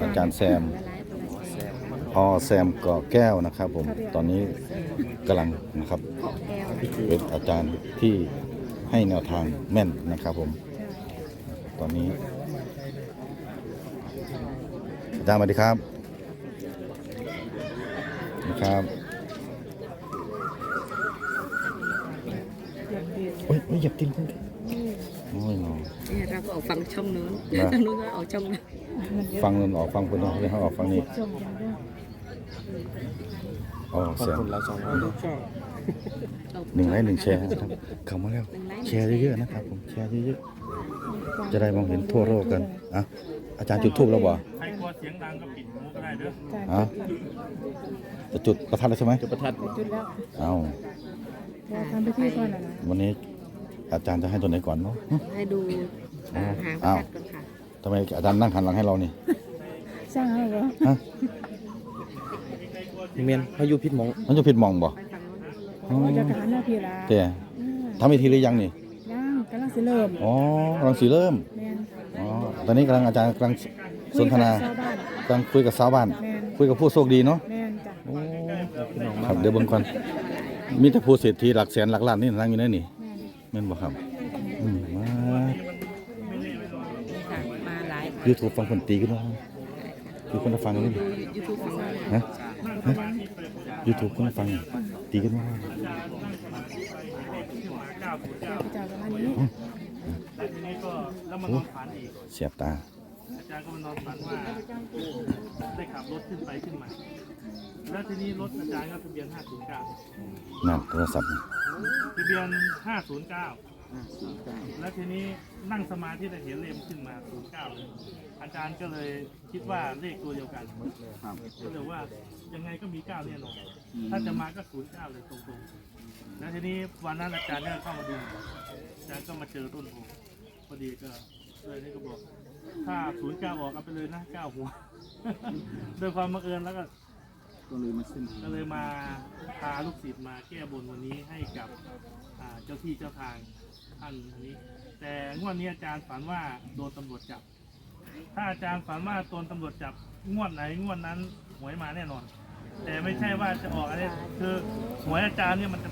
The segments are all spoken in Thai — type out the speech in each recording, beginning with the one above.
อาจารย์แซมพอแซมก่อแก้วนะครับ ผมตอนนี้กำลังนะครับเป็นอาจารย์ที่ให้แนวทางแม่นนะครับผม ตอนนี้อาจารย์สวัสดีครับสวัสดีครับโอ้ยไม่เหยียบตีนคุณโอ้ยเนาะเนี่ยเราก็ออกฟังช่องนู้นนะทางนู้นก็ออกช่องนั้น ฟังมันออกฟังคนเนาะเดี๋ยวเขาออกฟังนี้อ๋อขอบเสียงคุณเราสองคนทุกช่องหนึ่งไลค์หนึ่งแชร์นะครับเข้ามาแล้วแชร์เยอะๆนะครับผมแชร์เยอะๆจะได้มองเห็นทั่วโลกกันอะอาจารย์จุดทูบแล้วบ่ใครกลัวเสียงดังก็ปิดหูก็ได้เด้ออะจะจุดประทัดแล้วใช่ไหมจุดประทัดจุดแล้วเอาเราทำพิธีก่อนนะนะวันนี้อาจารย์จะให้ตัวไหนก่อนเนาะหึให้ดูอ่าหางประอ้าวทัดก่อนค่ะ ทำไมอาจารย์นั่งหันหลังให้เรานี่สร้างให้เหรอฮะเมียนพายุพิษหมองมันจะผิดมองบ่ไปฝั่งนู้นอ๋อเราจะกหารหน้าพี่ละเต้อืมทำพิธีหรือยังนี่ยังกำลังสิเริ่มอ๋อกำลังสีเริ่มแมนอ๋อตอนนี้กำลังอาจารย์กำลังสนทนาคุยกับชาวบ้านกำลังคุยกับสาวบ้าน แมนคุยกับผู้โชคดีเนาะแมนจ้ะโอ้พี่น้องคมารับเดี๋ยวเบิ่งก่อนมีแต่ผู้เศรษฐีหลักแสนหลักล้านนี่นั่งอยู่ในนี่แมน แม่นบ่ครับอืมมาค่ะ มาหลาย YouTube ฟังคนตีกันเนาะมีคนฟังนี่ดูยูทูบฝั่งนู้นฮะฮะ YouTube คนฟังตีกันเนาะพระเจ้าประมาณนี้แล้วทีนี้ก็แล้วมานอนฝันอีกเสียบตาอาจารย์ก็มานอนฝันว่าได้ขับรถขึ้นไปขึ้นมา แล้วทีนี้รถอาจารย์ก็ทะเบียน 509นั่นโทรศัพท์ทะเบียน 509 แล้วทีนี้นั่งสมาธิได้เห็นเลขขึ้นมา09เลยอาจารย์ก็เลยคิดว่าเลขตัวเดียวกันก็เลยว่ายังไงก็มี9เนี่ยนอนถ้าจะมาก็09เลยตรงๆแล้วทีนี้วันนั้นอาจารย์เนี่ยเข้ามาดูอาจารย์ก็มาเจอต้นโพพอดีก็เลยนี่ก็บอก ถ้า09ออกเอาไปเลยนะ9หัวโดยความบังเอิญแล้วก็ก็เลยมาขึ้นก็เลยมาพาลูกศิษย์มาแก้บนวันนี้ให้กับอ่าเจ้าที่เจ้าทางท่าน อันนี้ แต่งวดนี้อาจารย์ฝันว่าโดนตำรวจจับ ถ้าอาจารย์ฝันว่าโดนตำรวจจับงวดไหนงวดนั้นหวยมาแน่นอน แต่ไม่ใช่ว่าจะออกอะไรคือหวยอาจารย์เนี่ยมันจะ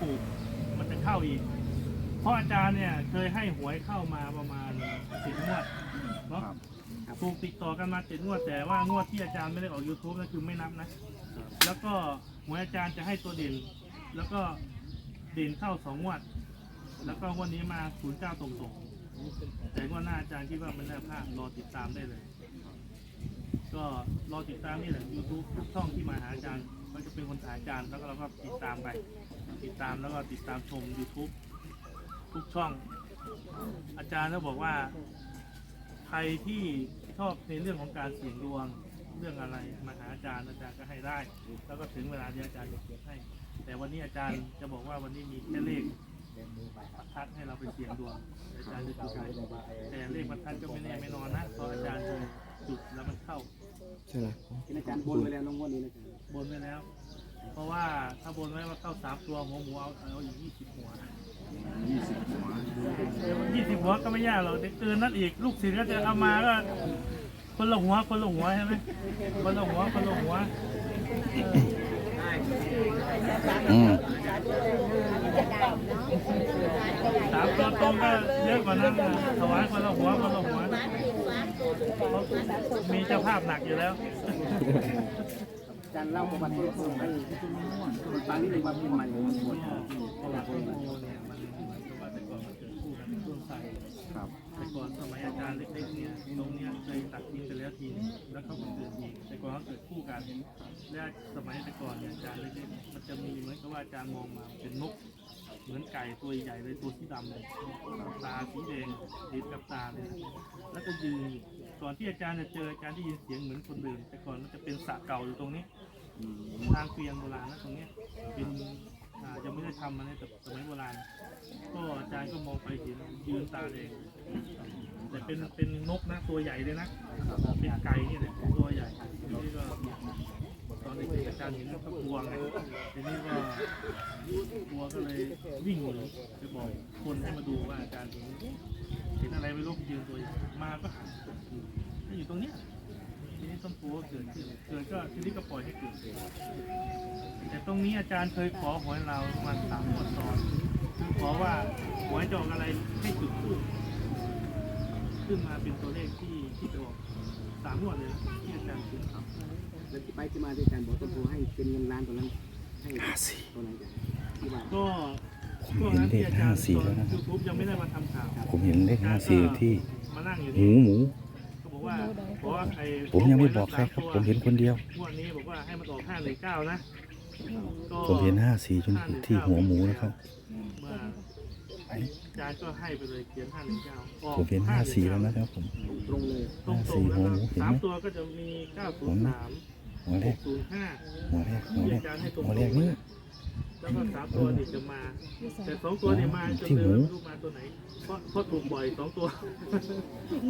ถูกมันจะเข้าอีก เพราะอาจารย์เนี่ยเคยให้หวยเข้ามาประมาณสิบงวดเนาะถูกติดต่อกันมาเจ็ดงวดแต่ว่างวดที่อาจารย์ไม่ได้ออก YouTube นั่นคือไม่นับนะ แล้วก็หวยอาจารย์จะให้ตัวเด่น แล้วก็เด่นเข้าสองงวด แล้วก็วันนี้มาศูนย์เก้าตรงๆ แต่วดหน้าอาจารย์คิดว่ามันน่าพลาดรอติดตามได้เลย ก็รอติดตามนี่แหละ YouTube ทุกช่องที่มาหาอาจารย์ก็จะเป็นคนถ่ายอาจารย์แล้วก็เราก็ติดตามไป ติดตามแล้วก็ติดตามชม YouTube ทุกช่อง อาจารย์ก็บอกว่า ใครที่ชอบในเรื่องของการเสี่ยงดวงเรื่องอะไรมาหาอาจารย์อาจารย์ก็ให้ได้ แล้วก็ถึงเวลาที่อาจารย์จะเขียนให้ แต่วันนี้อาจารย์จะบอกว่าวันนี้มีแค่เลข ประทัดให้เราไปเสี่ยงดวงอาจารย์จะจุดให้แต่เลขประทัดก็ไม่แน่ไม่นอนนะเพราะอาจารย์จะจุดแล้วมันเข้าใช่ไหมอาจารย์บนไปแล้วน้องวันนี้นะจ๊ะบนไว้แล้ว เพราะว่าถ้าบนไว้ว่าเข้าสามตัวหัวหมูเอาเอาอีกยี่สิบหัวยี่สิบหัวยี่สิบหัวก็ไม่ยากหรอกเด็กเกินนั่นอีกลูกศิษย์ก็จะเอามาก็คนละหัวคนละหัวใช่ไหมคนละหัวคนละหัว อืม สามตัวตรงก็เยอะกว่านั้นนะถวายคนละหัวคนละหัวเขามีเจ้าภาพหนักอยู่แล้วอาจารเล่าประวัติให้คนฟังนิดนึงว่าเป็นมาอย่างไรบนประวัติของมันเหมือนกับว่าแต่ก่อนมันเกิดคู่กันเป็นต้นไทรครับแต่ก่อนสมัยอาจารย์เล็กๆเนี่ยตรงเนี้ยเคยตัดทิ้งไปแล้วทีนึงแล้วเขาก็เกิดอีกแต่ก่อนเขาเกิดคู่กันและสมัยแต่ก่อนเนี่ยอาจารย์เล็กๆมันจะมีเหมือนกับว่าอาจารย์มองมาเป็นนก เหมือนไก่ตัวใหญ่เลยตัวสีดำเลยตาสีแดงติดกับตาเลยนะแล้วก็ยืนก่อนที่อาจารย์จะเจออาจารย์ได้ยินเสียงเหมือนคนเดินแต่ก่อนมันจะเป็นสระเก่าอยู่ตรงนี้ทางเกวียนโบราณนะตรงนี้เป็นยังไม่ได้ทำมาในแต่สมัยโบราณก็อาจารย์ก็มองไปเห็นยืนตาแดงแต่เป็นเป็นนกนะตัวใหญ่เลยนะเป็นไก่เนี่ยแหละตัวใหญ่ทีนี้ก็ ตอนเด็กๆอาจารย์เห็นก็กลัวไงทีนี้ก็กลัวก็เลยวิ่งหนีไปบอกคนให้มาดูว่าอาจารย์เห็นเห็นอะไรไม่รู้ยืนตัวมาก็หันอยู่อยู่ตรงเนี้ยก็เกิดขึ้นเกิดก็ทีนี้ก็ปล่อยให้เกิดแต่ตรงนี้อาจารย์เคยขอหวยเราประมาณสามงวดซ้อนคือขอว่าหวยจะออกอะไรให้จุดทูปขึ้นมาเป็นตัวเลขที่ที่จะออก สามงวดเลยนะที่อาจารย์จุดครับแล้วที่ไปที่มาด้วยกันบอกต้นโพให้เป็นเงินล้านตอนนั้นให้ตัวไหนกันที่ว่าก็ผมเห็นเลขห้าสี่แล้วนะครับยูทูบยังไม่ได้มาทำข่าวผมเห็นเลขห้าสี่ที่มานั่งอยู่หูนี่หมู เขาบอกว่าเพราะว่าไอ้ผมยังไม่บอกใครครับ ผมเห็นคนเดียว งวดนี้บอกว่าให้มันออกห้าหนึ่งเก้านะก็ผมเห็นห้าสี่จนที่หัวหมูนะครับเมื่อ อาจารย์ก็ให้ไปเลยเขียนห้าหนึ่งเก้าผมเห็นห้าสี่แล้วนะครับผมตรงเลยตรงห้าตรสี่งแล้วหัวก็หมูเห็นสาไหมมตัวก็จะมีเก้าศูนย์สามหัวแรกศูนย์ห้าหัวแรกหัวที่แรกอาจารย์ให้ตรงหัวแรกนี่ แล้วก็สามตัวนี่จะมา แต่สองตัวนี่มาจนที่เดิหูนไม่รู้มาตัวไหนเพราะเพราะถูกบ่อยสองตัว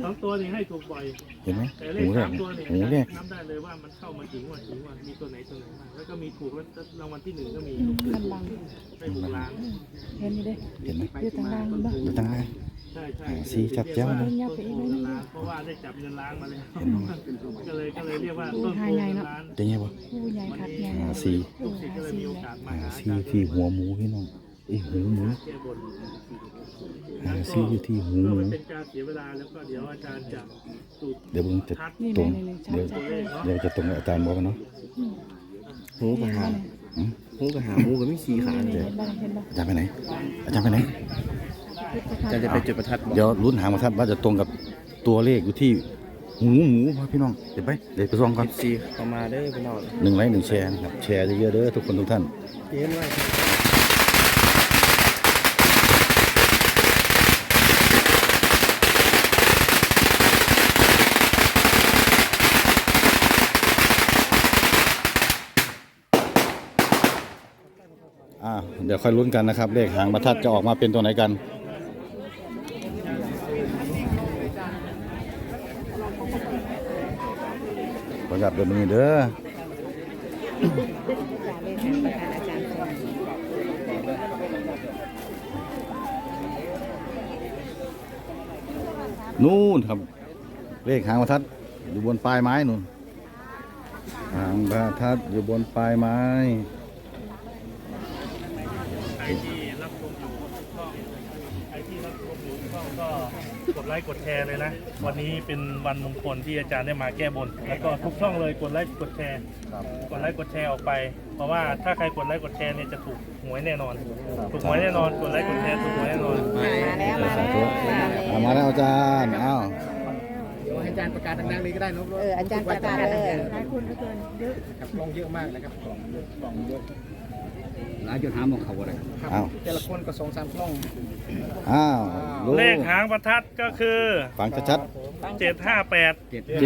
สองตัวนี่ให้ถูกบ่อยเห็นไหมแต่เลหูขแรสากมตัวเนี่ยหูแรกนับได้เลยว่ามันเข้ามาถึงวันถึงวันมีตัวไหนตัวไหนมางแล้วก็มีถูกแล้วรางวัลที่หนึ่งก็มีมันบังได้หกล้านเห็นอยู่เด้เห็นไหมอยู่ทางล่างมันบ่อยู่ตั้งไง ใช่ใช่สีจับเจ้านะ ต้นโพเงินล้านเพราะว่าได้จับเงินล้านมาแล้วก็เลยก็เลยเรียกว่าต้นโพเงินล้านเป็นไงวะผู้ใหญ่คัดใหญ่ห้าสี่ลูกศิษย์ก็เลยมีโอกา สมาหาสี่ที่หัวหมูพี่น้องไอยหูหมูหาสี่อยู่ที่หูหมูเป็นการเสียเวลาแล้วก็เดี๋ยวอาจารย์จะตรเดี๋ยวเบิ่งจะตรงเดี๋ยวเลยเดี๋ยวจะตรงกับอาจารย์บอกกันเนาะหูกับหางหูกับหางหูกับมีสีขาเลยอาจารย์ไปไหน อาจารย์ไปไหนอาจะจะไปจุดประทัดเดี๋ยวลุ้นหางประทัดว่าจะตรงกับตัวเลขอยู่ที่ หูหมูครับพี่น้องเดี๋ยวไปเดี๋ยวไปส่องก่อนสีเข้ามาเด้อพี่น้องหนึ่งไลค์หนึ่งแชร์นะครับแชร์เยอะๆเด้อทุกคนทุกท่านเห็นว่าอ่าเดี๋ยวค่อยลุ้นกันนะครับ เลขหางประทัดจะออกมาเป็นตัวไหนกัน ขออนุญาตเดินมือเด้อนู่นครับ เลขหางประทัด อยู่บนปลายไม้นู่นหางประทัดอยู่บนปลายไม้ ใครที่รับชมอยู่ก็ใครที่รับชมอยู่ก็ กดไลค์กดแชร์เลยนะ วันนี้เป็นวันมงคลที่อาจารย์ได้มาแก้บน แล้วก็ทุกช่องเลยกดไลค์กดแชร์ กดไลค์กดแชร์ออกไป เพราะว่าถ้าใครกดไลค์กดแชร์เนี่ยจะถูกหวยแน่นอน ถูกหวยแน่นอน กดไลค์กดแชร์ถูกหวยแน่นอน มาแล้วมาแล้ว เอามาแล้วอาจารย์อ้าว จารย์ประกาศดังๆเลยก็ได้นะเอออาจารย์ประกาศเลย หลายคนเหลือเกินเยอะครับกล้องเยอะมากนะครับกล้องเยอะกล้องเยอะหลายจนหาหมองเขาอะไรครับอ้าว แต่ละคนก็สองสามกล้องอ้าวรู้เลขหางประทัดก็คือ ฟังชัด758 เจ็ดๆเ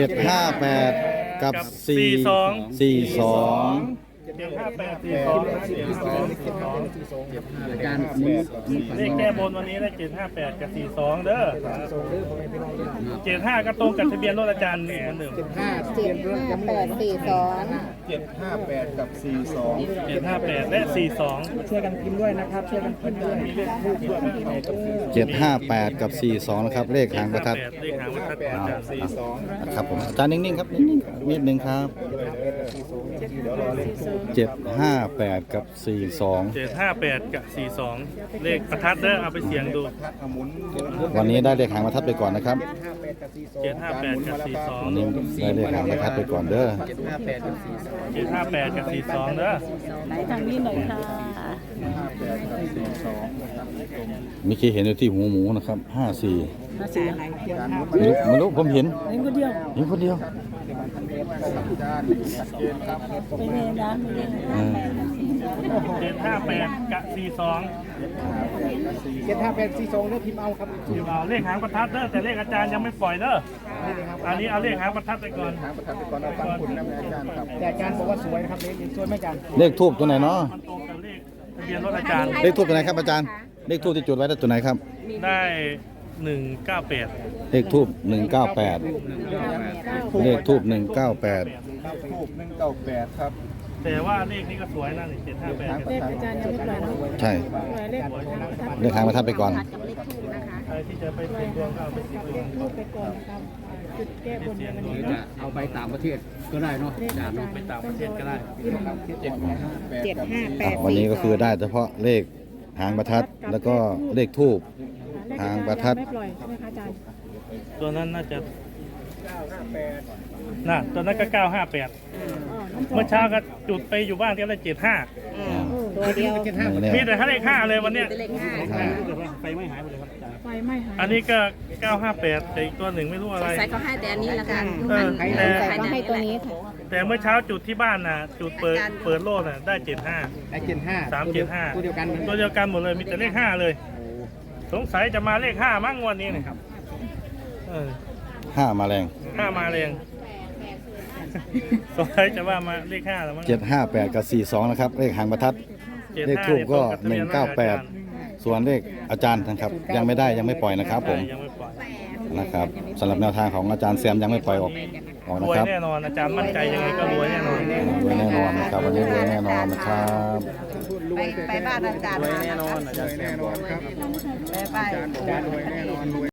จ็ดห้าแปดกับกับสี่42สี่สอง758 42นะ72อาจารย์นี้เลขแก้บนวันนี้ได้758กับ42เด้อ75ก็ตรงกับทะเบียนรถอาจารย์เหมือนเดิมห้าเจ็ดห้าแปดสี่สองเจ็ดห้าแปดกับสี่สอง758และ42ช่วยกันพิมพ์ด้วยนะครับช่วยกันพิมพ์ด้วยมีเลขทูบด้วยนะเจ็ดห้าแปดกับสี่สองนะครับ เลขหางประทัดเลขหางประทัดของอาจารย์สี่สองนะครับผมอาจารย์นิ่งๆครับนิ่งๆนิดนึงครับ เจ็ดห้าแปดกับสี่สอง758กับ42เลขประทัดเด้อเอาไปเสี่ยงดูเอาหมุนวันนี้ได้เลขหางประทัดไปก่อนนะครับ758กับวันนี้ได้เลขหางประทัดไปก่อนเด้อห้าแปดกับสี่สอง42 758กับ42เด้อไหนทางนี้หน่อยค่ะห้าแปดกับสี่สองเมื่อกี้เห็นอยู่ที่หูหมูนะครับห้าสี่มาสีอะไรไม่รู้ไม่รู้ผมเห็นเห็นคนเดียวเห็นคนเดียว อาจารย์ชัดเจนครับไปเรียนร้านเลยเออ758กับ42เจ็ดห้าแปดสี่สองเลือกพิมพ์เอาครับอยู่เอาเลขหางประทัดเด้อแต่เลขอาจารย์ยังไม่ปล่อยเด้ออันนี้เอาเลขหางประทัดไปก่อนทางประทับไปก่อนเอาฟังคุณนะอาจารย์ครับแต่อาจารย์บอกว่าสวยนะครับเลขนี้สวยไหมอาจารย์เลขทูบตัวไหนเนาะมันตรงกับเลขทะเบียนรถอาจารย์เลขทูบตัวไหนครับอาจารย์เลขทูบที่จุดไว้ได้ตัวไหนครับ ได้198เลขทูบหนึ่งเก้าแปด เลขทูบหนึ่งเก้าแปดทูบหนึ่งเก้าแปดครับแต่ว่าเลขนี้ก็สวยนะนี่758เลขอาจารย์ยังไม่ปล่อยเนาะใช่ ปล่อยเลขประทัดเลขหางประทัดไปก่อนใครที่จะไปเสี่ยงดวงก็เอาไปเสี่ยงดวงรูปไปก่อนนะครับจุดแก้บนในวันนี้จะเนาะเอาไปต่างประเทศก็ได้เนาะอาจารย์ไปต่างประเทศก็ได้ เจ็ดห้าแปอะดวันสี่นี้ก็คือได้เฉพาะเลขหางประทัดแล้วก็เลขทูบ หางประทัด ไม่ปล่อยใช่ไหมคะอาจารย์ตัวนั้นน่าจะ น่ะตัวนั้นก็เก้าห้าแปดอ๋อน้ำเมื่อเช้าก็จุดไปอยู่บ้านก็ได้เจ็ดห้าอืมตัวเดียวไม่แน่มีแต่ให้เลขห้าเลยวันเนี้ยเลขห้าอ่าไฟไม่หายไปเลยครับอาจารย์ไฟไหม้หายอันนี้ก็เก้าห้าแปดแต่อีกตัวหนึ่งไม่รู้อะไร ใส่เขาให้แต่อันนี้ละกันเออใครแต่ใส่ก็ให้ตัวนี้ค่ะแต่เมื่อเช้าจุดที่บ้านน่ะ จุดเปิดเปิดโลดน่ะได้เจ็ดห้าไอ้เจ็ดห้าสามเจ็ดห้าตัวเดียวกันตัวเดียวกันหมดเลยมีแต่เลขห้าเลย สงสัยจะมาเลขห้ามั้งวันนี้นะครับ เออ ห้ามาแรงห้ามาแรงสงสัยจะว่ามาเลขห้าแล้วมั้งเจ็ดห้าแปดกับสี่สองนะครับ เลขหางประทัดจ็ดเลขห้าทูบก็ยตรงบหนึ่งทะบียเก้าแปดอจรย์ส่วนเลขอาจารย์นะครับ ยังไม่ได้ยังไม่ปล่อยนะครับ ผมยังไม่ปล่อยนะครับสำหรับแนวทางของอาจารย์แซมยังไม่ปล่อยออกออกรนะวยครับแน่นอนอาจารย์มั่นใจยังไงก็รวยแน่นอนรวยแน่นอนนะครับวันนี้รวยแน่นอนนะครับไปไปบ้านอาจารย์มานะคะแน่นอนอาจารย์แน่นอนครับไปไปอาจารย์รวยแน่นอนรวย